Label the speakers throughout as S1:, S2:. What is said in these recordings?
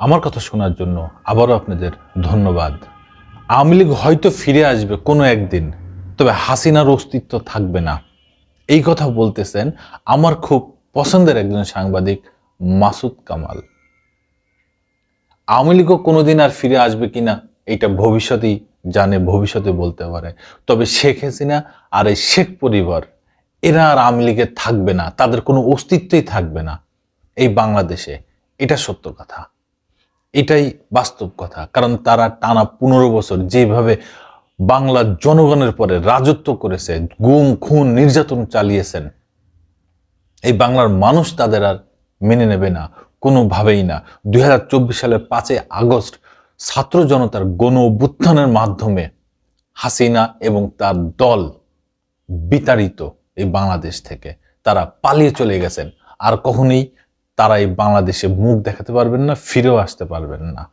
S1: আমার কথা শোনার জন্য আবারও আপনাদের ধন্যবাদ। আওয়ামী লীগ হয়তো ফিরে আসবে কোনো একদিন, তবে হাসিনার অস্তিত্ব থাকবে না। এই কথা বলতেছেন আমার খুব পছন্দের একজন সাংবাদিক মাসুদ কামাল। আওয়ামী লীগও কোনোদিন আর ফিরে আসবে কিনা, এটা ভবিষ্যতেই জানে, ভবিষ্যতে বলতে পারে। তবে শেখ হাসিনা আর এই শেখ পরিবার, এরা আর আওয়ামী লীগে থাকবে না, তাদের কোনো অস্তিত্বই থাকবে না। এই বাংলাদেশে, এটা সত্য কথা। এটাই বাস্তব কথা। কারণ তারা টানা পনেরো বছর যেভাবে বাংলার জনগণের পরে রাজত্ব করেছে, গুম, খুন, নির্যাতন চালিয়েছেন, এই বাংলার মানুষ তাদের আর মেনে নেবে না, কোনোভাবেই না। দুই হাজার চব্বিশ সালের পাঁচই আগস্ট ছাত্র জনতার গণ অভ্যুত্থানের মাধ্যমে হাসিনা এবং তার দল বিতাড়িত এই বাংলাদেশ থেকে। তারা পালিয়ে চলে গেছেন। আর কখনোই তারা এই বাংলাদেশে মুখ দেখাতে পারবেন না, ফিরেও আসতে পারবেন না।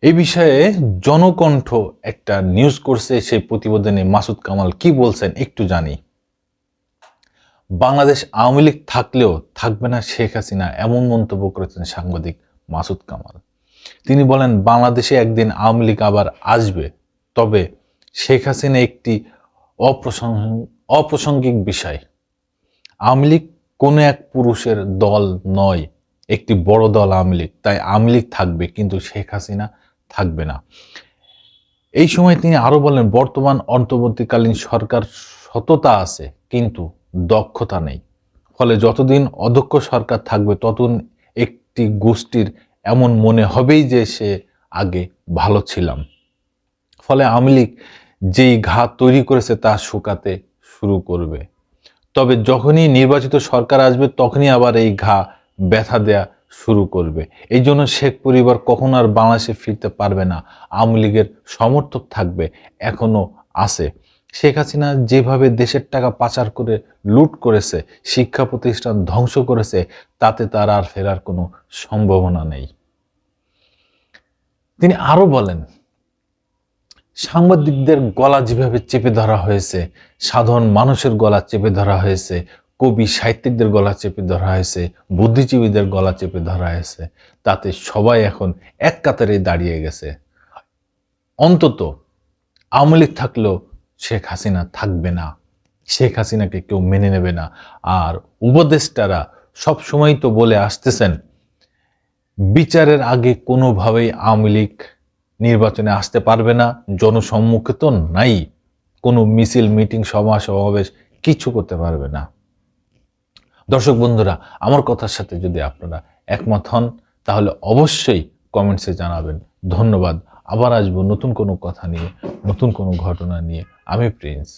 S1: এই বিষয়ে জনকণ্ঠ একটা নিউজ করছে, সেই প্রতিবেদনে মাসুদ কামাল কি বলছেন একটু জানি। বাংলাদেশ আওয়ামী লীগ থাকলেও থাকবে না শেখ হাসিনা, এমন মন্তব্য করেছেন সাংবাদিক মাসুদ কামাল। তিনি বলেন, বাংলাদেশে একদিন আওয়ামী লীগ আবার আসবে, তবে শেখ হাসিনা একটি অপ্রসঙ্গ- অপ্রাসঙ্গিক বিষয়। আওয়ামী লীগ কোনো এক পুরুষের দল নয়। একটি বড় দল আওয়ামী লীগ। তাই আওয়ামী লীগ থাকবে, কিন্তু শেখ হাসিনা থাকবে না। এই সময় তিনি আরও বলেন, বর্তমান অন্তর্বর্তীকালীন সরকার সততা আছে, কিন্তু দক্ষতা নেই। ফলে যতদিন অদক্ষ সরকার থাকবে, ততদিন একটি গোষ্ঠীর এমন মনে হবেই যে সে আগে ভালো ছিলাম। ফলে আওয়ামী লীগ যেই ঘা তৈরি করেছে তা শুকাতে শুরু করবে। তবে যখনই নির্বাচিত সরকার আসবে, তখনই আবার এই ঘা ব্যথা দেয়া শুরু করবে। এই জন্য শেখ পরিবার কখনো আর বাংলাদেশে ফিরতে পারবে না। আওয়ামী লীগের সমর্থক থাকবে, এখনও আছে। শেখ হাসিনা যেভাবে দেশের টাকা পাচার করে লুট করেছে, শিক্ষা প্রতিষ্ঠান ধ্বংস করেছে, তাতে তার আর ফেরার কোনো সম্ভাবনা নেই। তিনি আরও বলেন সাংবাদিকদের গলা যেভাবে চেপে ধরা হয়েছে, সাধারণ মানুষের গলা চেপে ধরা হয়েছে, কবি সাহিত্যিকদের গলা চেপে ধরা হয়েছে, বুদ্ধিজীবীদের গলা চেপে ধরা হয়েছে, তাতে সবাই এখন এক কাতারে দাঁড়িয়ে গেছে। অন্তত আওয়ামী লীগ থাকলেও শেখ হাসিনা থাকবে না। শেখ হাসিনাকে কেউ মেনে নেবে না। আর উপদেষ্টারা সব সময় তো বলে আসতেছেন, বিচারের আগে কোনোভাবেই আওয়ামী লীগ নির্বাচনে আসতে পারবে না, জনসম্মুখে তো নাই। কোনো মিছিল, মিটিং, সভা, সমাবেশ কিছু করতে পারবে না। দর্শক বন্ধুরা, আমার কথার সাথে যদি আপনারা একমত হন, তাহলে অবশ্যই কমেন্টসে জানাবেন। ধন্যবাদ। আবার আসব নতুন কোনো কথা নিয়ে, নতুন কোনো ঘটনা নিয়ে। আমি প্রিন্স।